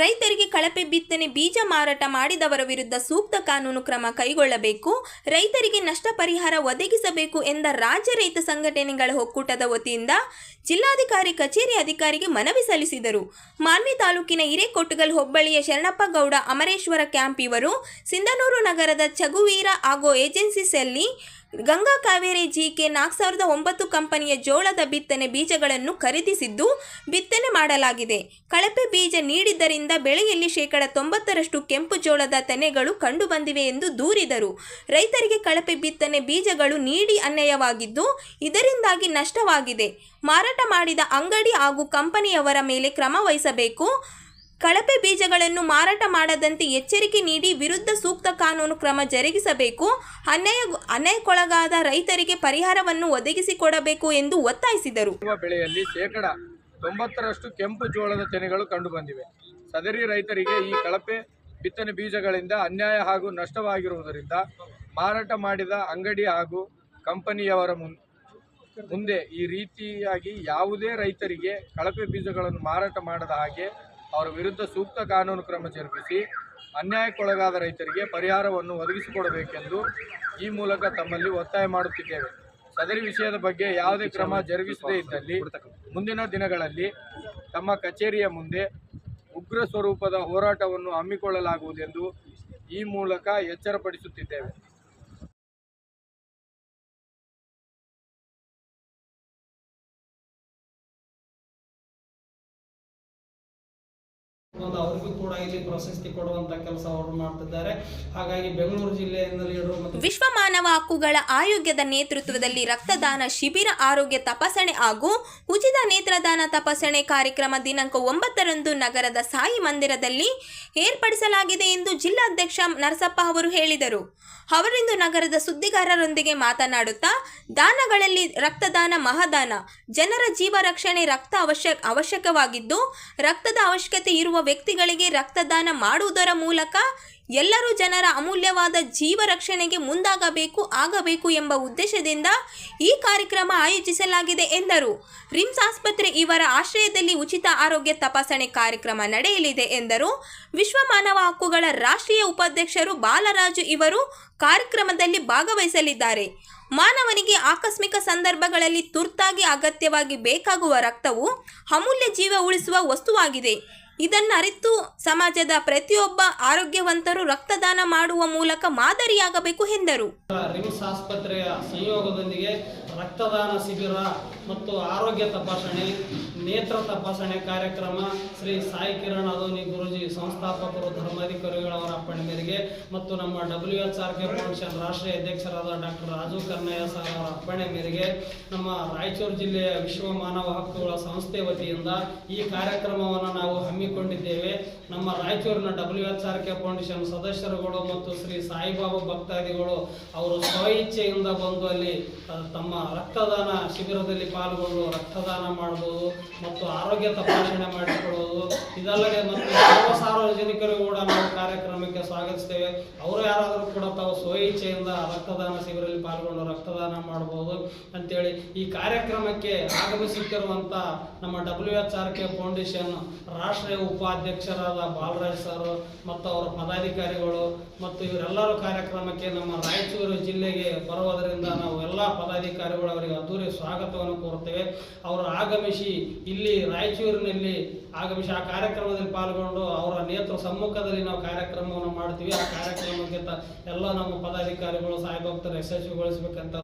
ರೈತರಿಗೆ ಕಳಪೆ ಬಿತ್ತನೆ, ಬೀಜ ಮಾರಾಟ ಮಾಡಿದವರ ವಿರುದ್ಧ ಸೂಕ್ತ ಕಾನೂನು ಕ್ರಮ ಕೈಗೊಳ್ಳಬೇಕು. ರೈತರಿಗೆ ನಷ್ಟ ಪರಿಹಾರ ಒದಗಿಸಬೇಕು ಎಂದ ರಾಜ್ಯ ರೈತ ಸಂಘಟನೆಗಳ ಒಕ್ಕೂಟದ ವತಿಯಿಂದ ಜಿಲ್ಲಾಧಿಕಾರಿ, ಕಚೇರಿ ಅಧಿಕಾರಿಗೆ ಮನವಿ ಸಲ್ಲಿಸಿದರು. ಮಾನ್ವಿ ತಾಲೂಕಿನ ಹಿರೇಕೊಟ್ಟಗಲ್ ಹೋಬಳಿಯ ಶರಣಪ್ಪ ಗೌಡ ಅಮರೇಶ್ವರ ಕ್ಯಾಂಪ್ ಇವರು ಸಿಂಧನೂರು ನಗರದ ಚಗುವೀರ ಹಾಗೂ ಏಜೆನ್ಸಿಸಲ್ಲಿ ಗಂಗಾ ಕಾವೇರಿ ಜಿಕೆ ನಾಲ್ಕು ಸಾವಿರದ ಒಂಬತ್ತು ಕಂಪನಿಯ ಜೋಳದ ಬಿತ್ತನೆ ಬೀಜಗಳನ್ನು ಖರೀದಿಸಿದ್ದು ಬಿತ್ತನೆ ಮಾಡಲಾಗಿದೆ. ಕಳಪೆ ಬೀಜ ನೀಡಿದ್ದರಿಂದ ಬೆಳೆಯಲ್ಲಿ ಶೇಕಡ ತೊಂಬತ್ತರಷ್ಟು ಕೆಂಪು ಜೋಳದ ತೆನೆಗಳು ಕಂಡುಬಂದಿವೆ ಎಂದು ದೂರಿದರು. ರೈತರಿಗೆ ಕಳಪೆ ಬಿತ್ತನೆ ಬೀಜಗಳು ನೀಡಿ ಅನ್ಯಾಯವಾಗಿದ್ದು ಇದರಿಂದಾಗಿ ನಷ್ಟವಾಗಿದೆ. ಮಾರಾಟ ಮಾಡಿದ ಅಂಗಡಿ ಹಾಗೂ ಕಂಪನಿಯವರ ಮೇಲೆ ಕ್ರಮ ವಹಿಸಬೇಕು. ಕಳಪೆ ಬೀಜಗಳನ್ನು ಮಾರಾಟ ಮಾಡದಂತೆ ಎಚ್ಚರಿಕೆ ನೀಡಿ ವಿರುದ್ಧ ಸೂಕ್ತ ಕಾನೂನು ಕ್ರಮ ಜರುಗಿಸಬೇಕು. ಅನ್ಯಾಯ, ಅನ್ಯಾಯಕ್ಕೊಳಗಾದ ರೈತರಿಗೆ ಪರಿಹಾರವನ್ನು ಒದಗಿಸಿಕೊಡಬೇಕು ಎಂದು ಒತ್ತಾಯಿಸಿದರು. ಬೆಳೆಯಲ್ಲಿ ಶೇಕಡ ತೊಂಬತ್ತರಷ್ಟು ಕೆಂಪು ಜೋಳದ ತೆನೆಗಳು ಕಂಡುಬಂದಿವೆ ಸದರಿ ರೈತರಿಗೆ ಈ ಕಳಪೆ ಬಿತ್ತನೆ ಬೀಜಗಳಿಂದ ಅನ್ಯಾಯ ಹಾಗೂ ನಷ್ಟವಾಗಿರುವುದರಿಂದ ಮಾರಾಟ ಮಾಡಿದ ಅಂಗಡಿ ಹಾಗೂ ಕಂಪನಿಯವರ ಮುನ್, ಮುಂದೆ ಈ ರೀತಿಯಾಗಿ ಯಾವುದೇ ರೈತರಿಗೆ ಕಳಪೆ ಬೀಜಗಳನ್ನು ಮಾರಾಟ ಮಾಡದ ಹಾಗೆ ಅವರ ವಿರುದ್ಧ ಸೂಕ್ತ ಕಾನೂನು ಕ್ರಮ ಜರುಗಿಸಿ ಅನ್ಯಾಯಕ್ಕೊಳಗಾದ ರೈತರಿಗೆ ಪರಿಹಾರವನ್ನು ಒದಗಿಸಿಕೊಡಬೇಕೆಂದು ಈ ಮೂಲಕ ತಮ್ಮಲ್ಲಿ ಒತ್ತಾಯ ಮಾಡುತ್ತಿದ್ದೇವೆ. ಸದರಿ ವಿಷಯದ ಬಗ್ಗೆ ಯಾವುದೇ ಕ್ರಮ ಜರುಗಿಸದೇ ಇದ್ದಲ್ಲಿ ಮುಂದಿನ ದಿನಗಳಲ್ಲಿ ತಮ್ಮ ಕಚೇರಿಯ ಮುಂದೆ ಉಗ್ರ ಸ್ವರೂಪದ ಹೋರಾಟವನ್ನು ಹಮ್ಮಿಕೊಳ್ಳಲಾಗುವುದೆಂದು ಈ ಮೂಲಕ ಎಚ್ಚರಪಡಿಸುತ್ತಿದ್ದೇವೆ. ಒಂದು ಅವ್ರಿಗೂ ಕೂಡ ಇಲ್ಲಿ ಪ್ರಶಸ್ತಿ ಕೊಡುವಂತ ಕೆಲಸ ಅವರು ಮಾಡ್ತಿದ್ದಾರೆ. ಹಾಗಾಗಿ ಬೆಂಗಳೂರು ಜಿಲ್ಲೆಯಿಂದಲೇ ವಿಶ್ವ ಮಾನವ ಹಕ್ಕುಗಳ ಆಯೋಗದ ನೇತೃತ್ವದಲ್ಲಿ ರಕ್ತದಾನ ಶಿಬಿರ, ಆರೋಗ್ಯ ತಪಾಸಣೆ ಹಾಗೂ ಉಚಿತ ನೇತ್ರದಾನ ತಪಾಸಣೆ ಕಾರ್ಯಕ್ರಮ ದಿನಾಂಕ ಒಂಬತ್ತರಂದು ನಗರದ ಸಾಯಿ ಮಂದಿರದಲ್ಲಿ ಏರ್ಪಡಿಸಲಾಗಿದೆ ಎಂದು ಜಿಲ್ಲಾಧ್ಯಕ್ಷ ನರಸಪ್ಪ ಅವರು ಹೇಳಿದರು. ಅವರಿಂದು ನಗರದ ಸುದ್ದಿಗಾರರೊಂದಿಗೆ ಮಾತನಾಡುತ್ತಾ, ದಾನಗಳಲ್ಲಿ ರಕ್ತದಾನ ಮಹಾದಾನ, ಜನರ ಜೀವ ರಕ್ಷಣೆ ರಕ್ತ ಅವಶ್ಯ, ಅವಶ್ಯಕವಾಗಿದ್ದು, ರಕ್ತದ ಅವಶ್ಯಕತೆ ಇರುವ ವ್ಯಕ್ತಿಗಳಿಗೆ ರಕ್ತದಾನ ಮಾಡುವುದರ ಮೂಲಕ ಎಲ್ಲರೂ ಜನರ ಅಮೂಲ್ಯವಾದ ಜೀವ ರಕ್ಷಣೆಗೆ ಮುಂದಾಗಬೇಕು, ಆಗಬೇಕು ಎಂಬ ಉದ್ದೇಶದಿಂದ ಈ ಕಾರ್ಯಕ್ರಮ ಆಯೋಜಿಸಲಾಗಿದೆ ಎಂದರು. ರಿಮ್ಸ್ ಆಸ್ಪತ್ರೆ ಇವರ ಆಶ್ರಯದಲ್ಲಿ ಉಚಿತ ಆರೋಗ್ಯ ತಪಾಸಣೆ ಕಾರ್ಯಕ್ರಮ ನಡೆಯಲಿದೆ ಎಂದರು. ವಿಶ್ವ ಮಾನವ ಹಕ್ಕುಗಳ ರಾಷ್ಟ್ರೀಯ ಉಪಾಧ್ಯಕ್ಷರು ಬಾಲರಾಜು ಇವರು ಕಾರ್ಯಕ್ರಮದಲ್ಲಿ ಭಾಗವಹಿಸಲಿದ್ದಾರೆ. ಮಾನವನಿಗೆ ಆಕಸ್ಮಿಕ ಸಂದರ್ಭಗಳಲ್ಲಿ ತುರ್ತಾಗಿ ಅಗತ್ಯವಾಗಿ ಬೇಕಾಗುವ ರಕ್ತವು ಅಮೂಲ್ಯ ಜೀವ ಉಳಿಸುವ ವಸ್ತುವಾಗಿದೆ. ಇದನ್ನು ಅರಿತು ಸಮಾಜದ ಪ್ರತಿಯೊಬ್ಬ ಆರೋಗ್ಯವಂತರು ರಕ್ತದಾನ ಮಾಡುವ ಮೂಲಕ ಮಾದರಿಯಾಗಬೇಕು ಎಂದರು. ರಿಮ್ಸ್ ಆಸ್ಪತ್ರೆಯ ಸಂಯೋಗದೊಂದಿಗೆ ರಕ್ತದಾನ ಶಿಬಿರ ಮತ್ತು ಆರೋಗ್ಯ ತಪಾಸಣೆ, ನೇತ್ರ ತಪಾಸಣೆ ಕಾರ್ಯಕ್ರಮ ಶ್ರೀ ಸಾಯಿ ಕಿರಣ್ ಅದೋನಿ ಗುರುಜಿ ಸಂಸ್ಥಾಪಕರು ಧರ್ಮಾಧಿಕಾರಿಗಳವರ ಅಪ್ಪಣೆ ಮೇರೆಗೆ ಮತ್ತು ನಮ್ಮ W H R K foundation ರಾಷ್ಟ್ರೀಯ ಅಧ್ಯಕ್ಷರಾದ ಡಾಕ್ಟರ್ ರಾಜು ಕನ್ನಯ್ಯ ಸರ್ ಅವರ ಅಪ್ಪಣೆ ಮೇರೆಗೆ ನಮ್ಮ ರಾಯಚೂರು ಜಿಲ್ಲೆಯ ವಿಶ್ವ ಮಾನವ ಹಕ್ಕುಗಳ ಸಂಸ್ಥೆ ವತಿಯಿಂದ ಈ ಕಾರ್ಯಕ್ರಮವನ್ನು ನಾವು ಹಮ್ಮಿಕೊಂಡಿದ್ದೇವೆ. ನಮ್ಮ ರಾಯಚೂರಿನ W H R K foundation ಸದಸ್ಯರುಗಳು ಮತ್ತು ಶ್ರೀ ಸಾಯಿಬಾಬಾ ಭಕ್ತಾದಿಗಳು ಅವರು ಸ್ವಇಚ್ಛೆಯಿಂದ ಬಂದು ಅಲ್ಲಿ ತಮ್ಮ ರಕ್ತದಾನ ಶಿಬಿರದಲ್ಲಿ ಪಾಲ್ಗೊಂಡು ರಕ್ತದಾನ ಮಾಡಬಹುದು ಮತ್ತು ಆರೋಗ್ಯ ತಪಾಸಣೆ ಮಾಡಿಕೊಳ್ಳುವುದು ಇದಲ್ಲದೆ ಮತ್ತು ಸರ್ವ ಸಾರ್ವಜನಿಕರು ಕೂಡ ನಾವು ಕಾರ್ಯಕ್ರಮಕ್ಕೆ ಸ್ವಾಗತಿಸ್ತೇವೆ. ಅವರು ಯಾರಾದರೂ ಕೂಡ ತಾವು ಸ್ವಇಚ್ಛೆಯಿಂದ ರಕ್ತದಾನ ಶಿಬಿರದಲ್ಲಿ ಪಾಲ್ಗೊಂಡು ರಕ್ತದಾನ ಮಾಡಬಹುದು ಅಂತೇಳಿ ಈ ಕಾರ್ಯಕ್ರಮಕ್ಕೆ ಆಗಮಿಸುತ್ತಿರುವಂಥ ನಮ್ಮ W H R K foundation ರಾಷ್ಟ್ರೀಯ ಉಪಾಧ್ಯಕ್ಷರಾದ ಬಾಲರಾಜ್ ಸರ್ ಮತ್ತು ಅವರ ಪದಾಧಿಕಾರಿಗಳು ಮತ್ತು ಇವರೆಲ್ಲರೂ ಕಾರ್ಯಕ್ರಮಕ್ಕೆ ನಮ್ಮ ರಾಯಚೂರು ಜಿಲ್ಲೆಗೆ ಬರುವುದರಿಂದ ನಾವು ಎಲ್ಲ ಪದಾಧಿಕಾರಿಗಳು ಅವರಿಗೆ ಅದ್ದೂರಿ ಸ್ವಾಗತವನ್ನು ಕೋರುತ್ತೇವೆ. ಅವರು ಆಗಮಿಸಿ ಇಲ್ಲಿ ರಾಯಚೂರಿನಲ್ಲಿ ಆಗಮಿಸಿ ಆ ಕಾರ್ಯಕ್ರಮದಲ್ಲಿ ಪಾಲ್ಗೊಂಡು ಅವರ ನೇತೃ ಸಮ್ಮುಖದಲ್ಲಿ ನಾವು ಕಾರ್ಯಕ್ರಮವನ್ನು ಮಾಡ್ತೀವಿ. ಆ ಕಾರ್ಯಕ್ರಮಕ್ಕೆ ಎಲ್ಲ ನಮ್ಮ ಪದಾಧಿಕಾರಿಗಳು ಸಾಯಿಭಕ್ತರು ಯಶಸ್ವಿಗೊಳಿಸಬೇಕಂತ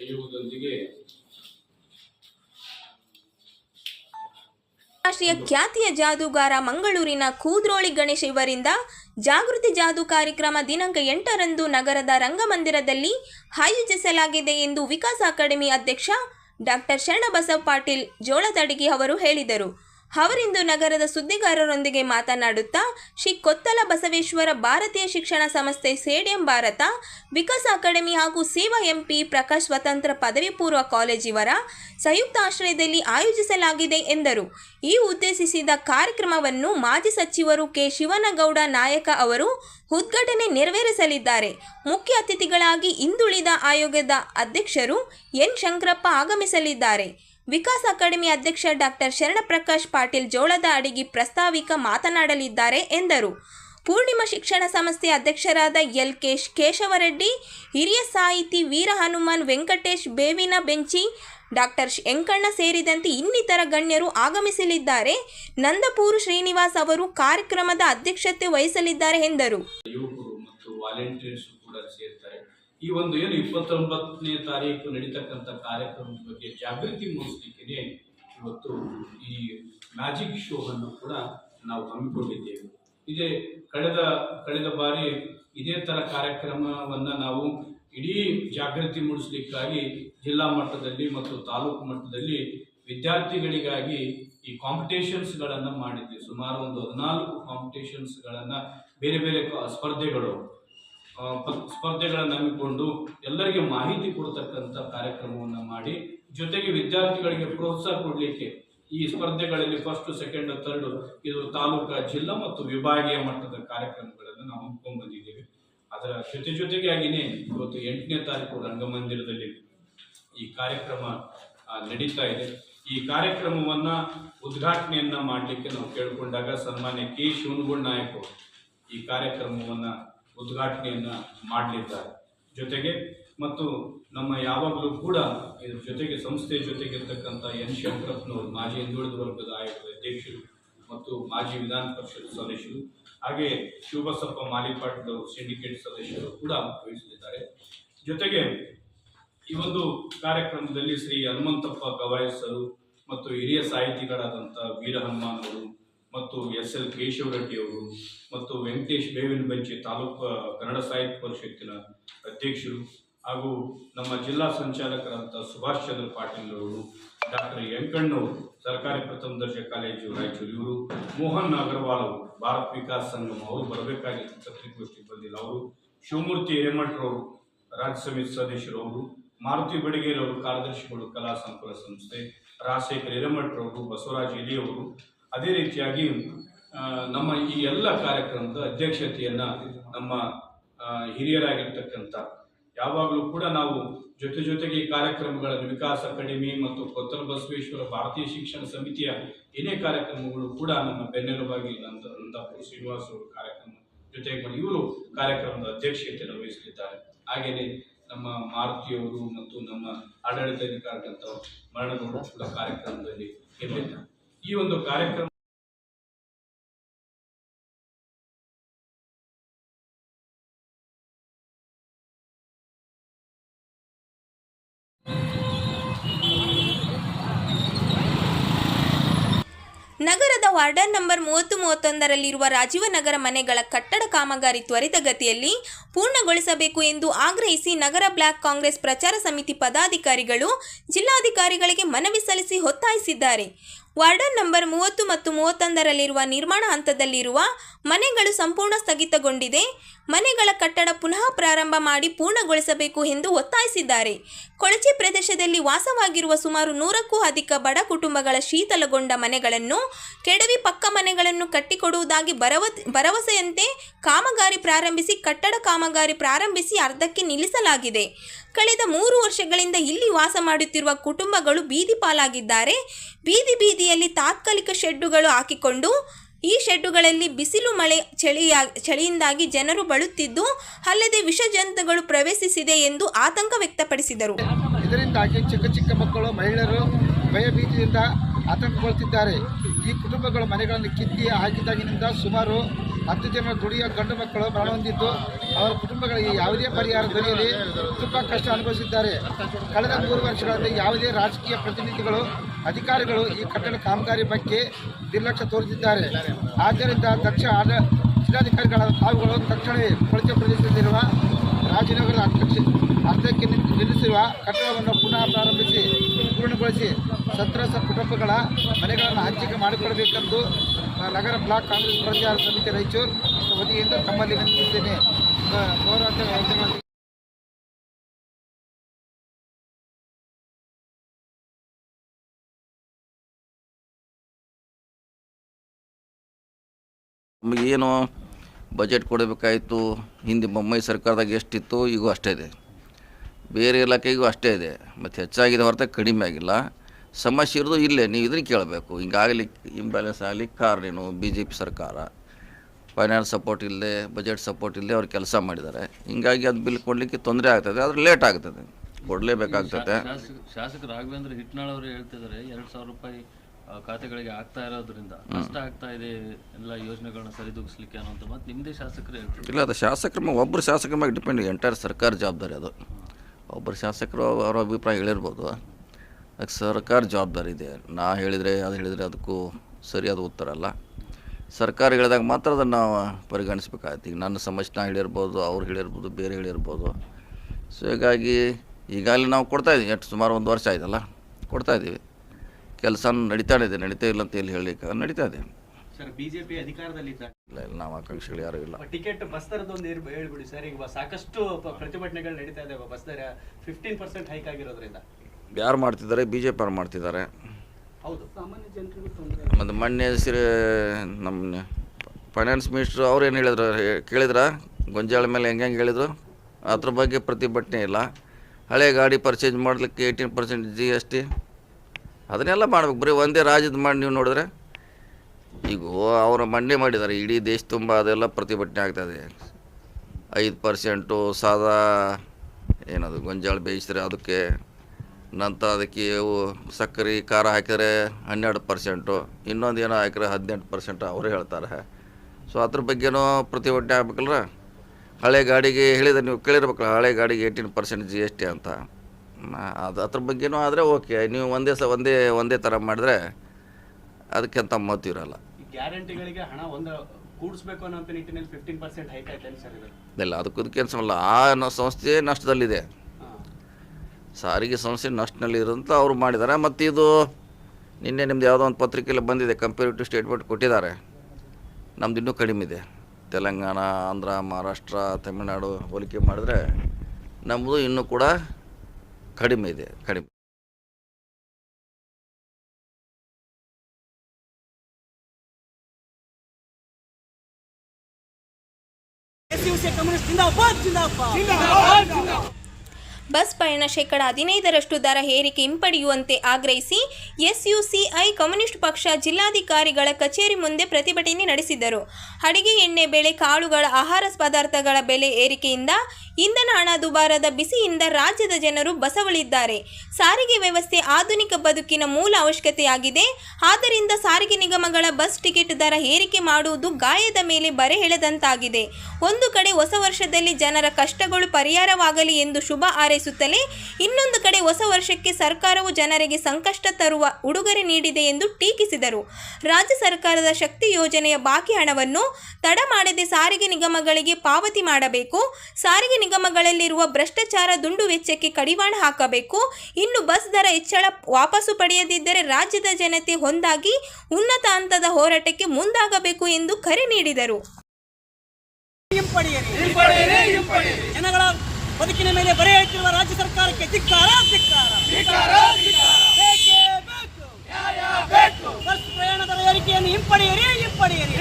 ಹೇಳುವುದರೊಂದಿಗೆ ರಾಷ್ಟ್ರೀಯ ಖ್ಯಾತಿಯ ಜಾದೂಗಾರ ಮಂಗಳೂರಿನ ಕೂದ್ರೋಳಿ ಗಣೇಶ್ ಇವರಿಂದ ಜಾಗೃತಿ ಜಾದೂ ಕಾರ್ಯಕ್ರಮ ದಿನಾಂಕ ಎಂಟರಂದು ನಗರದ ರಂಗಮಂದಿರದಲ್ಲಿ ಆಯೋಜಿಸಲಾಗಿದೆ ಎಂದು ವಿಕಾಸ ಅಕಾಡೆಮಿ ಅಧ್ಯಕ್ಷ ಡಾಕ್ಟರ್ ಶರಣಬಸವ ಪಾಟೀಲ್ ಜೋಳದಡಿಗೆ ಅವರು ಹೇಳಿದರು. ಅವರಿಂದು ನಗರದ ಸುದ್ದಿಗಾರರೊಂದಿಗೆ ಮಾತನಾಡುತ್ತಾ, ಶ್ರೀ ಕೊತ್ತಲ ಬಸವೇಶ್ವರ ಭಾರತೀಯ ಶಿಕ್ಷಣ ಸಂಸ್ಥೆ ಸೇಡಿಯಂ ಭಾರತ, ವಿಕಾಸ್ ಅಕಾಡೆಮಿ ಹಾಗೂ ಸೇವಾ ಎಂಪಿ ಪ್ರಕಾಶ್ ಸ್ವತಂತ್ರ ಪದವಿ ಪೂರ್ವ ಕಾಲೇಜಿವರ ಸಂಯುಕ್ತ ಆಶ್ರಯದಲ್ಲಿ ಆಯೋಜಿಸಲಾಗಿದೆ ಎಂದರು. ಈ ಉದ್ದೇಶಿಸಿದ ಕಾರ್ಯಕ್ರಮವನ್ನು ಮಾಜಿ ಸಚಿವರು ಕೆ. ಶಿವನಗೌಡ ನಾಯಕ ಅವರು ಉದ್ಘಾಟನೆ ನೆರವೇರಿಸಲಿದ್ದಾರೆ. ಮುಖ್ಯ ಅತಿಥಿಗಳಾಗಿ ಹಿಂದುಳಿದ ಆಯೋಗದ ಅಧ್ಯಕ್ಷರು ಎನ್. ಶಂಕರಪ್ಪ ಆಗಮಿಸಲಿದ್ದಾರೆ. ವಿಕಾಸ್ ಅಕಾಡೆಮಿ ಅಧ್ಯಕ್ಷ ಡಾಕ್ಟರ್ ಶರಣಪ್ರಕಾಶ್ ಪಾಟೀಲ್ ಜೋಳದ ಅಡಿಗಿ ಪ್ರಸ್ತಾವಿಕ ಮಾತನಾಡಲಿದ್ದಾರೆ ಎಂದರು. ಪೂರ್ಣಿಮಾ ಶಿಕ್ಷಣ ಸಂಸ್ಥೆ ಅಧ್ಯಕ್ಷರಾದ ಎಲ್ ಕೆ ಕೇಶವರೆಡ್ಡಿ, ಹಿರಿಯ ಸಾಹಿತಿ ವೀರ ಹನುಮಾನ್ ವೆಂಕಟೇಶ್ ಬೇವಿನ ಬೆಂಚಿ, ಡಾಕ್ಟರ್ ಎಂಕಣ್ಣ ಸೇರಿದಂತೆ ಇನ್ನಿತರ ಗಣ್ಯರು ಆಗಮಿಸಲಿದ್ದಾರೆ. ನಂದಪೂರು ಶ್ರೀನಿವಾಸ್ ಅವರು ಕಾರ್ಯಕ್ರಮದ ಅಧ್ಯಕ್ಷತೆ ವಹಿಸಲಿದ್ದಾರೆ ಎಂದರು. ಈ ಒಂದು ಏನು ಇಪ್ಪತ್ತೊಂಬತ್ತನೇ ತಾರೀಕು ನಡೀತಕ್ಕಂಥ ಕಾರ್ಯಕ್ರಮದ ಬಗ್ಗೆ ಜಾಗೃತಿ ಮೂಡಿಸಲಿಕ್ಕೆ ಇವತ್ತು ಈ ಮ್ಯಾಜಿಕ್ ಶೋ ಅನ್ನು ಕೂಡ ನಾವು ಹಮ್ಮಿಕೊಂಡಿದ್ದೇವೆ. ಇದೇ ಕಳೆದ ಕಳೆದ ಬಾರಿ ಇದೇ ಥರ ಕಾರ್ಯಕ್ರಮವನ್ನು ನಾವು ಇಡೀ ಜಾಗೃತಿ ಮೂಡಿಸಲಿಕ್ಕಾಗಿ ಜಿಲ್ಲಾ ಮಟ್ಟದಲ್ಲಿ ಮತ್ತು ತಾಲೂಕು ಮಟ್ಟದಲ್ಲಿ ವಿದ್ಯಾರ್ಥಿಗಳಿಗಾಗಿ ಈ ಕಾಂಪಿಟೇಷನ್ಸ್ಗಳನ್ನು ಮಾಡಿದ್ವಿ. ಸುಮಾರು ಒಂದು ಹದಿನಾಲ್ಕು ಕಾಂಪಿಟೇಷನ್ಸ್ಗಳನ್ನು ಬೇರೆ ಬೇರೆ ಸ್ಪರ್ಧೆಗಳು ಸ್ಪರ್ಧೆಗಳನ್ನು ಹಮ್ಮಿಕೊಂಡು ಎಲ್ಲರಿಗೆ ಮಾಹಿತಿ ಕೊಡ್ತಕ್ಕಂಥ ಕಾರ್ಯಕ್ರಮವನ್ನು ಮಾಡಿ, ಜೊತೆಗೆ ವಿದ್ಯಾರ್ಥಿಗಳಿಗೆ ಪ್ರೋತ್ಸಾಹ ಕೊಡಲಿಕ್ಕೆ ಈ ಸ್ಪರ್ಧೆಗಳಲ್ಲಿ ಫಸ್ಟ್ ಸೆಕೆಂಡ್ ಥರ್ಡ್ ಇದು ತಾಲೂಕು, ಜಿಲ್ಲಾ ಮತ್ತು ವಿಭಾಗೀಯ ಮಟ್ಟದ ಕಾರ್ಯಕ್ರಮಗಳನ್ನು ನಾವು ಹಮ್ಮಿಕೊಂಡು ಬಂದಿದ್ದೇವೆ. ಅದರ ಜೊತೆ ಜೊತೆಗಾಗಿನೇ ಇವತ್ತು ಎಂಟನೇ ತಾರೀಕು ರಂಗಮಂದಿರದಲ್ಲಿ ಈ ಕಾರ್ಯಕ್ರಮ ನಡೀತಾ ಇದೆ. ಈ ಕಾರ್ಯಕ್ರಮವನ್ನ ಉದ್ಘಾಟನೆಯನ್ನ ಮಾಡಲಿಕ್ಕೆ ನಾವು ಕೇಳಿಕೊಂಡಾಗ ಸನ್ಮಾನ್ಯ ಕೆ. ಶಿವನಗೌಡ ನಾಯಕ್ ಈ ಕಾರ್ಯಕ್ರಮವನ್ನ ಉದ್ಘಾಟನೆಯನ್ನ ಮಾಡಲಿದ್ದಾರೆ. ಜೊತೆಗೆ ಮತ್ತು ನಮ್ಮ ಯಾವಾಗಲೂ ಕೂಡ ಇದ್ರ ಜೊತೆಗೆ ಸಂಸ್ಥೆ ಜೊತೆಗೆ ಇರ್ತಕ್ಕಂಥ ಎನ್ ಶಂಕರಪ್ಪನವರು, ಮಾಜಿ ಹಿಂದುಳಿದ ವರ್ಗದ ಆಯೋಗದ ಅಧ್ಯಕ್ಷರು ಮತ್ತು ಮಾಜಿ ವಿಧಾನ ಪರಿಷತ್ ಸದಸ್ಯರು, ಹಾಗೆ ಶಿವಬಸಪ್ಪ ಮಾಲಿಪಾಟ್ನವರು, ಸಿಂಡಿಕೇಟ್ ಸದಸ್ಯರು ಕೂಡ ವಹಿಸಲಿದ್ದಾರೆ. ಜೊತೆಗೆ ಈ ಒಂದು ಕಾರ್ಯಕ್ರಮದಲ್ಲಿ ಶ್ರೀ ಹನುಮಂತಪ್ಪ ಗವಾಯಸರು ಮತ್ತು ಹಿರಿಯ ಸಾಹಿತಿಗಳಾದಂಥ ಅವರು ಮತ್ತು ಎಸ್ ಎಲ್ ಕೇಶವರೆಡ್ಡಿ ಅವರು ಮತ್ತು ವೆಂಕಟೇಶ್ ಬೇವಿನ ಬೆಂಚಿ ತಾಲೂಕು ಕನ್ನಡ ಸಾಹಿತ್ಯ ಪರಿಷತ್ತಿನ ಅಧ್ಯಕ್ಷರು ಹಾಗೂ ನಮ್ಮ ಜಿಲ್ಲಾ ಸಂಚಾಲಕರಾದಂಥ ಸುಭಾಷ್ ಚಂದ್ರ ಪಾಟೀಲ್ ಅವರು, ಡಾಕ್ಟರ್ ವೆಂಕಣ್ಣವರು ಸರ್ಕಾರಿ ಪ್ರಥಮ ದರ್ಜೆ ಕಾಲೇಜು ರಾಯಚೂರು, ಇವರು ಮೋಹನ್ ಅಗರ್ವಾಲ್ ಅವರು, ಭಾರತ್ ವಿಕಾಸ್ ಸಂಗಮ, ಅವರು ಬರಬೇಕಾಗಿತ್ತು ಪತ್ರಿಕಾಗೋಷ್ಠಿಗೆ ಬಂದಿಲ್ಲ. ಅವರು ಶಿವಮೂರ್ತಿ ಹಿರೇಮಠರವರು ರಾಜ್ಯ ಸಮಿತಿ ಸದಸ್ಯರು, ಅವರು ಮಾರುತಿ ಬೆಡಗೇರಿ ಅವರು, ಕಾರ್ಯದರ್ಶಿಗಳು, ಕಲಾ ಸಂಕುಲ ಸಂಸ್ಥೆ, ರಾಜಶೇಖರ್ ಹಿರೇಮಠರವರು ಬಸವರಾಜ್ ಎಲಿಯವರು ಅದೇ ರೀತಿಯಾಗಿ ನಮ್ಮ ಈ ಎಲ್ಲ ಕಾರ್ಯಕ್ರಮದ ಅಧ್ಯಕ್ಷತೆಯನ್ನು ನಮ್ಮ ಹಿರಿಯರಾಗಿರ್ತಕ್ಕಂಥ, ಯಾವಾಗಲೂ ಕೂಡ ನಾವು ಜೊತೆ ಜೊತೆಗೆ ಈ ಕಾರ್ಯಕ್ರಮಗಳನ್ನು ವಿಕಾಸ ಅಕಾಡೆಮಿ ಮತ್ತು ಕೊತ್ತಲ ಬಸವೇಶ್ವರ ಭಾರತೀಯ ಶಿಕ್ಷಣ ಸಮಿತಿಯ ಏನೇ ಕಾರ್ಯಕ್ರಮಗಳು ಕೂಡ ನಮ್ಮ ಬೆನ್ನೆಲುಬಾಗಿ ನಂದ ನಂದಾಪುರ ಶ್ರೀನಿವಾಸ್ ಕಾರ್ಯಕ್ರಮ ಜೊತೆಗೆ ಇವರು ಕಾರ್ಯಕ್ರಮದ ಅಧ್ಯಕ್ಷತೆಯನ್ನು ವಹಿಸಲಿದ್ದಾರೆ. ಹಾಗೆಯೇ ನಮ್ಮ ಮಾರುತಿಯವರು ಮತ್ತು ನಮ್ಮ ಆಡಳಿತಾಧಿಕಾರಿಗಳಂತ ಮರಣಗಳು ಕೂಡ ಕಾರ್ಯಕ್ರಮದಲ್ಲಿ ಇರಲಿದ್ದಾರೆ ಈ ಒಂದು ಕಾರ್ಯಕ್ರಮ ನಗರದ ವಾರ್ಡನ್ ನಂಬರ್ ಮೂವತ್ತು ಮೂವತ್ತೊಂದರಲ್ಲಿರುವ ರಾಜೀವನಗರ ಮನೆಗಳ ಕಟ್ಟಡ ಕಾಮಗಾರಿ ತ್ವರಿತಗತಿಯಲ್ಲಿ ಪೂರ್ಣಗೊಳಿಸಬೇಕು ಎಂದು ಆಗ್ರಹಿಸಿ ನಗರ ಬ್ಲಾಕ್ ಕಾಂಗ್ರೆಸ್ ಪ್ರಚಾರ ಸಮಿತಿ ಪದಾಧಿಕಾರಿಗಳು ಜಿಲ್ಲಾಧಿಕಾರಿಗಳಿಗೆ ಮನವಿ ಸಲ್ಲಿಸಿ ಒತ್ತಾಯಿಸಿದ್ದಾರೆ. ವಾರ್ಡನ್ ನಂಬರ್ ಮೂವತ್ತು ಮತ್ತು ಮೂವತ್ತೊಂದರಲ್ಲಿರುವ ನಿರ್ಮಾಣ ಹಂತದಲ್ಲಿರುವ ಮನೆಗಳು ಸಂಪೂರ್ಣ ಸ್ಥಗಿತಗೊಂಡಿದೆ. ಮನೆಗಳ ಕಟ್ಟಡ ಪುನಃ ಪ್ರಾರಂಭ ಮಾಡಿ ಪೂರ್ಣಗೊಳಿಸಬೇಕು ಎಂದು ಒತ್ತಾಯಿಸಿದ್ದಾರೆ. ಕೊಳಚೆ ಪ್ರದೇಶದಲ್ಲಿ ವಾಸವಾಗಿರುವ ಸುಮಾರು ನೂರಕ್ಕೂ ಅಧಿಕ ಬಡ ಕುಟುಂಬಗಳ ಶೀತಲಗೊಂಡ ಮನೆಗಳನ್ನು, ಕೆಡವಿ ಪಕ್ಕ ಮನೆಗಳನ್ನು ಕಟ್ಟಿಕೊಡುವುದಾಗಿ ಭರವ ಭರವಸೆಯಂತೆ ಕಾಮಗಾರಿ ಪ್ರಾರಂಭಿಸಿ, ಕಟ್ಟಡ ಕಾಮಗಾರಿ ಪ್ರಾರಂಭಿಸಿ ಅರ್ಧಕ್ಕೆ ನಿಲ್ಲಿಸಲಾಗಿದೆ. ಕಳೆದ ಮೂರು ವರ್ಷಗಳಿಂದ ಇಲ್ಲಿ ವಾಸ ಮಾಡುತ್ತಿರುವ ಕುಟುಂಬಗಳು ಬೀದಿ ಪಾಲಾಗಿದ್ದಾರೆ. ಬೀದಿ ಬೀದಿಯಲ್ಲಿ ತಾತ್ಕಾಲಿಕ ಶೆಡ್ಡುಗಳು ಹಾಕಿಕೊಂಡು ಈ ಶೆಡ್ಡುಗಳಲ್ಲಿ ಬಿಸಿಲು ಮಳೆ ಚಳಿಯ ಚಳಿಯಿಂದಾಗಿ ಜನರು ಬಳುತ್ತಿದ್ದು ಅಲ್ಲದೆ ವಿಷಜಂತುಗಳು ಪ್ರವೇಶಿಸಿದೆ ಎಂದು ಆತಂಕ ವ್ಯಕ್ತಪಡಿಸಿದರು. ಇದರಿಂದಾಗಿ ಚಿಕ್ಕ ಚಿಕ್ಕ ಮಕ್ಕಳು, ಮಹಿಳೆಯರು ಭಯಭೀತಿಯಿಂದ ಆತಂಕಗೊಳ್ಳುತ್ತಿದ್ದಾರೆ. ಈ ಕುಟುಂಬಗಳು ಮನೆಗಳನ್ನು ಕಿತ್ತಿ ಹಾಕಿದಾಗಿನಿಂದ ಸುಮಾರು ಹತ್ತು ಜನ ದುಡಿಯ ಗಂಡು ಮಕ್ಕಳು ಮರಣ ಹೊಂದಿದ್ದು, ಅವರ ಕುಟುಂಬಗಳಿಗೆ ಯಾವುದೇ ಪರಿಹಾರ ದೊರೆಯದೆ ತುಂಬ ಕಷ್ಟ ಅನುಭವಿಸಿದ್ದಾರೆ. ಕಳೆದ ಮೂರು ವರ್ಷಗಳಲ್ಲಿ ಯಾವುದೇ ರಾಜಕೀಯ ಪ್ರತಿನಿಧಿಗಳು ಅಧಿಕಾರಿಗಳು ಈ ಕಟ್ಟಡ ಕಾಮಗಾರಿ ಬಗ್ಗೆ ನಿರ್ಲಕ್ಷ್ಯ ತೋರುತ್ತಿದ್ದಾರೆ ಆದ್ದರಿಂದ ದಕ್ಷ ಆಡ ಜಿಲ್ಲಾಧಿಕಾರಿಗಳಾದ ತಾವುಗಳು ತಕ್ಷಣವೇ ಕೊಳಚೆ ಪ್ರದೇಶದಲ್ಲಿರುವ ರಾಜನಗರ ಅಧ್ಯಕ್ಷ ಅರ್ಧಕ್ಕೆ ನಿಲ್- ನಿಲ್ಲಿಸಿರುವ ಕಟ್ಟಡವನ್ನು ಪುನಃ ಪ್ರಾರಂಭಿಸಿ, ಪೂರ್ಣಗೊಳಿಸಿ ಸಂತ್ರಸ್ತ ಕುಟುಂಬಗಳ ಮನೆಗಳನ್ನು ಹಂಚಿಕೆ ಮಾಡಿಕೊಡಬೇಕೆಂದು ನಗರ ಬ್ಲಾಕ್ ಕಾಂಗ್ರೆಸ್ ಪ್ರಚಾರ ಸಮಿತಿ ರಾಯಚೂರು ವತಿಯಿಂದ ತಮ್ಮಲ್ಲಿ ವಿನಂತಿಸುತ್ತೇನೆ. ನಮಗೇನು ಬಜೆಟ್ ಕೊಡಬೇಕಾಯಿತು, ಹಿಂದೆ ಬೊಮ್ಮಾಯಿ ಸರ್ಕಾರದಾಗ ಎಷ್ಟಿತ್ತು, ಈಗೂ ಅಷ್ಟೇ ಇದೆ. ಬೇರೆ ಇಲಾಖೆಗೂ ಅಷ್ಟೇ ಇದೆ. ಮತ್ತು ಹೆಚ್ಚಾಗಿದೆ ಹೊರತು ಕಡಿಮೆ ಆಗಿಲ್ಲ. ಸಮಸ್ಯೆ ಇರೋದು ಇಲ್ಲೇ, ನೀವು ಇದನ್ನ ಕೇಳಬೇಕು. ಹಿಂಗಾಗಲಿ ಇಂಬ್ಯಾಲೆನ್ಸ್ ಆಗಲಿ ಕಾರಣೇನು ಬಿ ಜೆ ಪಿ ಸರ್ಕಾರ. ಫೈನಾನ್ಸ್ ಸಪೋರ್ಟ್ ಇಲ್ಲದೆ ಬಜೆಟ್ ಸಪೋರ್ಟ್ ಇಲ್ಲದೆ ಅವ್ರು ಕೆಲಸ ಮಾಡಿದ್ದಾರೆ. ಹಿಂಗಾಗಿ ಅದು ಬಿಲ್ ಕೊಡಲಿಕ್ಕೆ ತೊಂದರೆ ಆಗ್ತದೆ, ಆದರೆ ಲೇಟ್ ಆಗ್ತದೆ. ಕೊಡಲೇಬೇಕಾಗ್ತದೆ. ಶಾಸಕ ರಾಘವೇಂದ್ರ ಹಿಟ್ನಾಳ್ ಅವರು ಹೇಳ್ತಿದ್ದಾರೆ, ಎರಡು ಸಾವಿರ ರೂಪಾಯಿ ಖಾತೆಗಳಿಗೆ ಆಗ್ತಾ ಇರೋದ್ರಿಂದ ಕಷ್ಟ ಆಗ್ತಾ ಇದೆ, ಎಲ್ಲ ಯೋಜನೆಗಳನ್ನ ಸರಿದೂಗಿಸ್ಲಿಕ್ಕೆ ಅನ್ನೋಂಥ ಮತ್ತೆ ನಿಮ್ಮದೇ ಶಾಸಕರು ಹೇಳ್ತಾರೆ ಇಲ್ಲ, ಅದು ಶಾಸಕರ ಒಬ್ಬರು ಶಾಸಕರ ಮೇಲೆ ಡಿಪೆಂಡ್ ಎಂಟೈರ್ ಸರ್ಕಾರ ಜವಾಬ್ದಾರಿ ಅದು. ಒಬ್ಬರು ಶಾಸಕರು ಅವರ ಅಭಿಪ್ರಾಯ ಹೇಳಿರ್ಬೋದು. ಅದಕ್ಕೆ ಸರ್ಕಾರ ಜವಾಬ್ದಾರಿ ಇದೆ. ನಾ ಹೇಳಿದರೆ, ಅದು ಹೇಳಿದರೆ ಅದಕ್ಕೂ ಸರಿಯಾದ ಉತ್ತರ ಅಲ್ಲ. ಸರ್ಕಾರ ಹೇಳಿದಾಗ ಮಾತ್ರ ಅದನ್ನು ನಾವು ಪರಿಗಣಿಸ್ಬೇಕಾಯ್ತು ಈಗ ನನ್ನ ಸಮಸ್ಯೆ ನಾ ಹೇಳಿರ್ಬೋದು, ಅವ್ರು ಹೇಳಿರ್ಬೋದು, ಬೇರೆ ಹೇಳಿರ್ಬೋದು. ಸೊ ಹೀಗಾಗಿ ಈಗಾಗಲೇ ನಾವು ಕೊಡ್ತಾಯಿದ್ದೀವಿ ಎಷ್ಟು ಸುಮಾರು ಒಂದು ವರ್ಷ ಆಯ್ತಲ್ಲ. ಕೊಡ್ತಾ ಇದ್ದೀವಿ ಕೆಲಸ ನಡೀತಾ ಇದೆ ನಡೀತಾ ಇಲ್ಲ ಅಂತ ಎಲ್ಲಿ ಹೇಳಲಿಕ್ಕೆ ನಡೀತಾ ಇದೆ. ಸರ್ ಬಿಜೆಪಿ ಅಧಿಕಾರದಲ್ಲಿದ್ದಾಗ ಇಲ್ಲ ಇಲ್ಲ ನಾವು ಆಕಾಂಕ್ಷಿಗಳು ಯಾರು ಇಲ್ಲ. ಟಿಕೆಟ್ ಬಸ್ ದರದೊಂದು ಇರ್ಬ- ಹೇಳ್ಬಿಡಿ ಸರ್ ಈಗ ಸಾಕಷ್ಟು ಪ್ರತಿಭಟನೆಗಳು ನಡೀತಾ ಇದೆ ಬಸ್ ದರ ಫಿಫ್ಟೀನ್ ಪರ್ಸೆಂಟ್ ಹೈಕ್ ಆಗಿರೋದ್ರಿಂದ. ಯಾರು ಮಾಡ್ತಿದ್ದಾರೆ? ಬಿ ಜೆ ಪಿ ಅವ್ರು ಮಾಡ್ತಿದ್ದಾರೆ. ಹೌದು. ಸಾಮಾನ್ಯ ಜನರಿಗೂ ತೊಂದರೆ ಮತ್ತು ಮೊನ್ನೆ ಸಿರಿ ನಮ್ಮ ಫೈನಾನ್ಸ್ ಮಿನಿಸ್ಟ್ರು ಅವ್ರು ಏನು ಹೇಳಿದ್ರು? ಕೇಳಿದ್ರ? ಗೊಂಜಾಳ ಮೇಲೆ ಹೆಂಗೆ ಹೆಂಗೆ ಹೇಳಿದ್ರು? ಅದ್ರ ಬಗ್ಗೆ ಪ್ರತಿಭಟನೆ ಇಲ್ಲ. ಹಳೆ ಗಾಡಿ ಪರ್ಚೇಸ್ ಮಾಡಲಿಕ್ಕೆ eighteen percent G S T ಅದನ್ನೆಲ್ಲ ಮಾಡ್ಬೇಕು. ಬರೀ ಒಂದೇ ರಾಜ್ಯದ ಮಾಡಿ ನೀವು ನೋಡಿದ್ರೆ ಈಗ ಅವರು ಮಂಡನೆ ಮಾಡಿದ್ದಾರೆ. ಇಡೀ ದೇಶ ತುಂಬ ಅದೆಲ್ಲ ಪ್ರತಿಭಟನೆ ಆಗ್ತದೆ ಐದು ಪರ್ಸೆಂಟು ಸಾದಾ ಏನದು, ಗೊಂಜಾಳ ಬೇಯಿಸಿದ್ರೆ ಅದಕ್ಕೆ ನಂತರ ಅದಕ್ಕೆ ಸಕ್ಕರೆ, ಖಾರ ಹಾಕಿದರೆ ಹನ್ನೆರಡು ಪರ್ಸೆಂಟು, ಇನ್ನೊಂದು ಏನೋ ಹಾಕಿದ್ರೆ ಹದಿನೆಂಟು ಪರ್ಸೆಂಟ್ ಅವರು ಹೇಳ್ತಾರೆ. ಸೊ, ಅದ್ರ ಬಗ್ಗೆನೂ ಪ್ರತಿಭಟನೆ ಆಗ್ಬೇಕಲ್ರ? ಹಳೆ ಗಾಡಿಗೆ ಹೇಳಿದ್ರೆ ನೀವು ಕೇಳಿರ್ಬೇಕಲ್ಲ, ಹಳೆ ಗಾಡಿಗೆ eighteen percent G S T ಅಂತ. ಅದು ಅದ್ರ ಬಗ್ಗೆನೂ ಆದರೆ ಓಕೆ ನೀವು ಒಂದೇ ಸ ಒಂದೇ ಒಂದೇ ಥರ ಮಾಡಿದ್ರೆ ಅದಕ್ಕಿಂತ ಮದ್ದು ಇರೋಲ್ಲ. ಗ್ಯಾರಂಟಿಗಳಿಗೆ ಹಣ ಒಂದು ಕೂಡಿಸ್ಬೇಕು ಅನ್ನೋ ನಿಟ್ಟಿನಲ್ಲಿ ಫಿಫ್ಟೀನ್ ಪರ್ಸೆಂಟ್ ಹೈಕ್ ಆಯ್ತು ಸರ್ ಇಲ್ಲ ಅದಕ್ಕೆ ಅದಕ್ಕೆ ಸಮಲ್ಲ ಆ ಸಂಸ್ಥೆ ನಷ್ಟದಲ್ಲಿದೆ. ಸಾರಿಗೆ ಸಂಸ್ಥೆ ನಷ್ಟನಲ್ಲಿ ಇರೋಂಥ ಅವ್ರು ಮಾಡಿದ್ದಾರೆ ಮತ್ತು ಇದು ನಿನ್ನೆ ನಿಮ್ದು ಯಾವುದೋ ಒಂದು ಪತ್ರಿಕೆಯಲ್ಲಿ ಬಂದಿದೆ ಕಂಪೇರಿಟಿವ್ ಸ್ಟೇಟ್ಮೆಂಟ್ ಕೊಟ್ಟಿದ್ದಾರೆ. ನಮ್ದು ಇನ್ನೂ ಕಡಿಮೆ ಇದೆ. ತೆಲಂಗಾಣ ಆಂಧ್ರ ಮಹಾರಾಷ್ಟ್ರ ತಮಿಳುನಾಡು ಹೋಲಿಕೆ ಮಾಡಿದ್ರೆ ನಮ್ಮದು ಇನ್ನೂ ಕೂಡ ಕಡಿಮೆ ಇದೆ ಕಡಿಮೆ ಬಸ್ ಪಯಣ ಶೇಕಡ ಹದಿನೈದರಷ್ಟು ದರ ಏರಿಕೆ ಹಿಂಪಡೆಯುವಂತೆ ಆಗ್ರಹಿಸಿ ಎಸ್ಯುಸಿಐ ಕಮ್ಯುನಿಸ್ಟ್ ಪಕ್ಷ ಜಿಲ್ಲಾಧಿಕಾರಿಗಳ ಕಚೇರಿ ಮುಂದೆ ಪ್ರತಿಭಟನೆ ನಡೆಸಿದರು. ಅಡಿಗೆ ಎಣ್ಣೆ ಬೆಳೆ, ಕಾಳುಗಳ, ಆಹಾರ ಪದಾರ್ಥಗಳ ಬೆಲೆ ಏರಿಕೆಯಿಂದ ಇಂಧನ ಹಣ ದುಬಾರದ ಬಿಸಿಯಿಂದ ರಾಜ್ಯದ ಜನರು ಬಸವಳಿದ್ದಾರೆ. ಸಾರಿಗೆ ವ್ಯವಸ್ಥೆ ಆಧುನಿಕ ಬದುಕಿನ ಮೂಲ ಅವಶ್ಯಕತೆಯಾಗಿದೆ. ಆದ್ದರಿಂದ ಸಾರಿಗೆ ನಿಗಮಗಳ ಬಸ್ ಟಿಕೆಟ್ ದರ ಏರಿಕೆ ಮಾಡುವುದು ಗಾಯದ ಮೇಲೆ ಬರೆ ಎಳೆದಂತಾಗಿದೆ. ಒಂದು ಕಡೆ ಹೊಸ ವರ್ಷದಲ್ಲಿ ಜನರ ಕಷ್ಟಗಳು ಪರಿಹಾರವಾಗಲಿ ಎಂದು ಶುಭ ಹಾರೈಸುತ್ತಲೇ ಇನ್ನೊಂದು ಕಡೆ ಹೊಸ ವರ್ಷಕ್ಕೆ ಸರ್ಕಾರವು ಜನರಿಗೆ ಸಂಕಷ್ಟ ತರುವ ಉಡುಗೊರೆ ನೀಡಿದೆ ಎಂದು ಟೀಕಿಸಿದರು. ರಾಜ್ಯ ಸರ್ಕಾರದ ಶಕ್ತಿ ಯೋಜನೆಯ ಬಾಕಿ ಹಣವನ್ನು ತಡ ಮಾಡದೆ ಸಾರಿಗೆ ನಿಗಮಗಳಿಗೆ ಪಾವತಿ ಮಾಡಬೇಕು. ಸಾರಿಗೆ ನಿಗಮಗಳಲ್ಲಿರುವ ಭ್ರಷ್ಟಾಚಾರ ದುಂಡು ವೆಚ್ಚಕ್ಕೆ ಕಡಿವಾಣ ಹಾಕಬೇಕು. ಇನ್ನು ಬಸ್ ದರ ಹೆಚ್ಚಳ ವಾಪಸು ಪಡೆಯದಿದ್ದರೆ ರಾಜ್ಯದ ಜನತೆ ಒಂದಾಗಿ ಉನ್ನತ ಹಂತದ ಹೋರಾಟಕ್ಕೆ ಮುಂದಾಗಬೇಕು ಎಂದು ಕರೆ ನೀಡಿದರು. ಬದುಕಿನ ಮೇಲೆ ಬರೆ ಇಟ್ಟಿರುವ ರಾಜ್ಯ ಸರ್ಕಾರಕ್ಕೆ ಧಿಕ್ಕಾರ ಧಿಕ್ಕಾರ. ಪ್ರಯಾಣದ ಬಸ್ ಪ್ರಯಾಣ ದರ ಏರಿಕೆಯನ್ನು ಹಿಂಪಡೆಯಿರಿ. ಹಿಂಪಡೆಯಿರಿ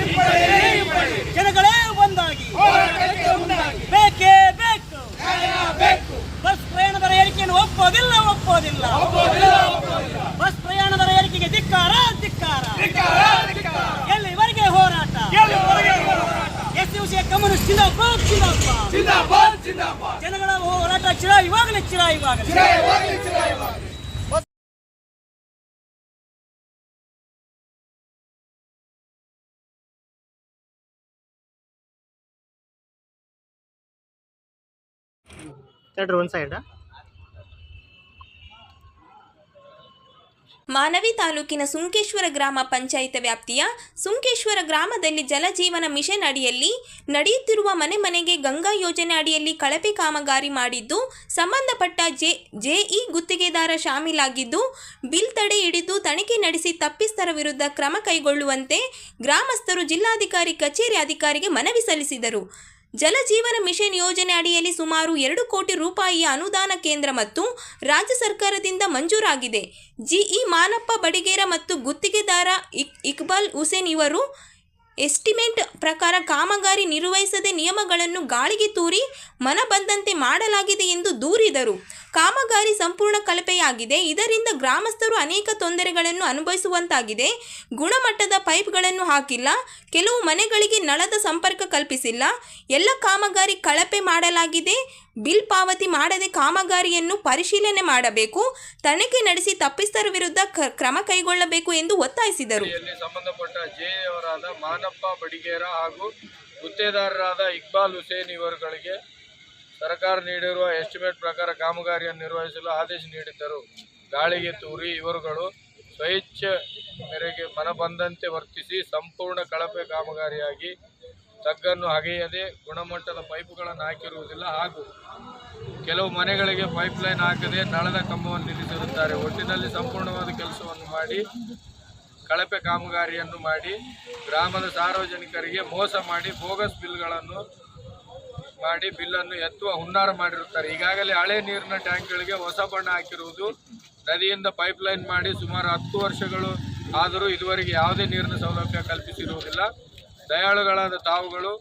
ಜನಗಳೇ ಒಂದಾಗಿ. ಬೇಕು ಹೋರಾಟ ಚಿರ ಇವಾಗಲೇ ಚಿರ ಇವಾಗಲೇ ತಡ್ರಿ ಒಂದು ಮಾನವಿ ತಾಲೂಕಿನ ಸುಂಕೇಶ್ವರ ಗ್ರಾಮ ಪಂಚಾಯತ್ ವ್ಯಾಪ್ತಿಯ ಸುಂಕೇಶ್ವರ ಗ್ರಾಮದಲ್ಲಿ ಜಲಜೀವನ ಮಿಷನ್ ಅಡಿಯಲ್ಲಿ ನಡೆಯುತ್ತಿರುವ ಮನೆ ಮನೆಗೆ ಗಂಗಾ ಯೋಜನೆ ಅಡಿಯಲ್ಲಿ ಕಳಪೆ ಕಾಮಗಾರಿ ಮಾಡಿದ್ದು, ಸಂಬಂಧಪಟ್ಟ ಜೆ, ಜೆಇ ಗುತ್ತಿಗೆದಾರ ಶಾಮೀಲಾಗಿದ್ದು, ಬಿಲ್ ತಡೆ ಹಿಡಿದು ತನಿಖೆ ನಡೆಸಿ ತಪ್ಪಿಸ್ಥರ ವಿರುದ್ಧ ಕ್ರಮ ಕೈಗೊಳ್ಳುವಂತೆ ಗ್ರಾಮಸ್ಥರು ಜಿಲ್ಲಾಧಿಕಾರಿ, ಕಚೇರಿ ಅಧಿಕಾರಿಗೆ ಮನವಿ ಸಲ್ಲಿಸಿದರು. ಜಲಜೀವನ ಮಿಷನ್ ಯೋಜನೆ ಅಡಿಯಲ್ಲಿ ಸುಮಾರು ಎರಡು ಕೋಟಿ ರೂಪಾಯಿಯ ಅನುದಾನ ಕೇಂದ್ರ ಮತ್ತು ರಾಜ್ಯ ಸರ್ಕಾರದಿಂದ ಮಂಜೂರಾಗಿದೆ. ಜಿಇ ಮಾನಪ್ಪ ಬಡಿಗೇರ ಮತ್ತು ಗುತ್ತಿಗೆದಾರ ಇಕ್ ಇಕ್ಬಾಲ್ ಹುಸೇನ್ ಇವರು ಎಸ್ಟಿಮೇಟ್ ಪ್ರಕಾರ ಕಾಮಗಾರಿ ನಿರ್ವಹಿಸದೆ ನಿಯಮಗಳನ್ನು ಗಾಳಿಗೆ ತೂರಿ ಮನ ಬಂದಂತೆ ಮಾಡಲಾಗಿದೆ ಎಂದು ದೂರಿದರು. ಕಾಮಗಾರಿ ಸಂಪೂರ್ಣ ಕಳಪೆಯಾಗಿದೆ. ಇದರಿಂದ ಗ್ರಾಮಸ್ಥರು ಅನೇಕ ತೊಂದರೆಗಳನ್ನು ಅನುಭವಿಸುವಂತಾಗಿದೆ. ಗುಣಮಟ್ಟದ ಪೈಪ್ಗಳನ್ನು ಹಾಕಿಲ್ಲ. ಕೆಲವು ಮನೆಗಳಿಗೆ ನಳದ ಸಂಪರ್ಕ ಕಲ್ಪಿಸಿಲ್ಲ. ಎಲ್ಲ ಕಾಮಗಾರಿ ಕಳಪೆ ಮಾಡಲಾಗಿದೆ. ಬಿಲ್ ಪಾವತಿ ಮಾಡದೆ ಕಾಮಗಾರಿಯನ್ನು ಪರಿಶೀಲನೆ ಮಾಡಬೇಕು, ತನಿಖೆ ನಡೆಸಿ ತಪ್ಪಿಸ್ಥರ ವಿರುದ್ಧ ಕ್ರಮ ಕೈಗೊಳ್ಳಬೇಕು ಎಂದು ಒತ್ತಾಯಿಸಿದರು. ಸಂಬಂಧಪಟ್ಟ ಜೆಯವರಾದ ಮಾನಪ್ಪ ಬಡಿಗೇರ ಹಾಗೂ ಗುತ್ತೇದಾರರಾದ ಇಕ್ಬಾಲ್ ಹುಸೇನ್ ಇವರುಗಳಿಗೆ ಸರ್ಕಾರ ನೀಡಿರುವ ಎಸ್ಟಿಮೇಟ್ ಪ್ರಕಾರ ಕಾಮಗಾರಿಯನ್ನು ನಿರ್ವಹಿಸಲು ಆದೇಶ ನೀಡಿದ್ದರು. ಗಾಳಿಗೆ ತೂರಿ ಇವರುಗಳು ಸ್ವಇಚ್ಛೆ ಮೇರೆಗೆ ಮನಬಂದಂತೆ ವರ್ತಿಸಿ ಸಂಪೂರ್ಣ ಕಳಪೆ ಕಾಮಗಾರಿಯಾಗಿ ತಗ್ಗನ್ನು ಅಗೆಯದೆ ಗುಣಮಟ್ಟದ ಪೈಪುಗಳನ್ನು ಹಾಕಿರುವುದಿಲ್ಲ ಹಾಗೂ ಕೆಲವು ಮನೆಗಳಿಗೆ ಪೈಪ್ಲೈನ್ ಹಾಕದೆ ನಳದ ಕಂಬವನ್ನು ನಿಲ್ಲಿಸಿರುತ್ತಾರೆ. ಒಟ್ಟಿನಲ್ಲಿ ಸಂಪೂರ್ಣವಾದ ಕೆಲಸವನ್ನು ಮಾಡಿ, ಕಳಪೆ ಕಾಮಗಾರಿಯನ್ನು ಮಾಡಿ, ಗ್ರಾಮದ ಸಾರ್ವಜನಿಕರಿಗೆ ಮೋಸ ಮಾಡಿ, ಬೋಗಸ್ ಬಿಲ್ಗಳನ್ನು ಮಾಡಿ, ಬಿಲ್ಲನ್ನು ಎತ್ತುವ ಹುನ್ನಾರ ಮಾಡಿರುತ್ತಾರೆ. ಈಗಾಗಲೇ ಹಳೆ ನೀರಿನ ಟ್ಯಾಂಕ್ಗಳಿಗೆ ಹೊಸ ಬಣ್ಣ ಹಾಕಿರುವುದು. ನದಿಯಿಂದ ಪೈಪ್ಲೈನ್ ಮಾಡಿ ಸುಮಾರು ಹತ್ತು ವರ್ಷಗಳು ಆದರೂ ಇದುವರೆಗೆ ಯಾವುದೇ ನೀರಿನ ಸೌಲಭ್ಯ ಕಲ್ಪಿಸಿರುವುದಿಲ್ಲ. ದಯಾಳುಗಳಾದ ತಾವುಗಳು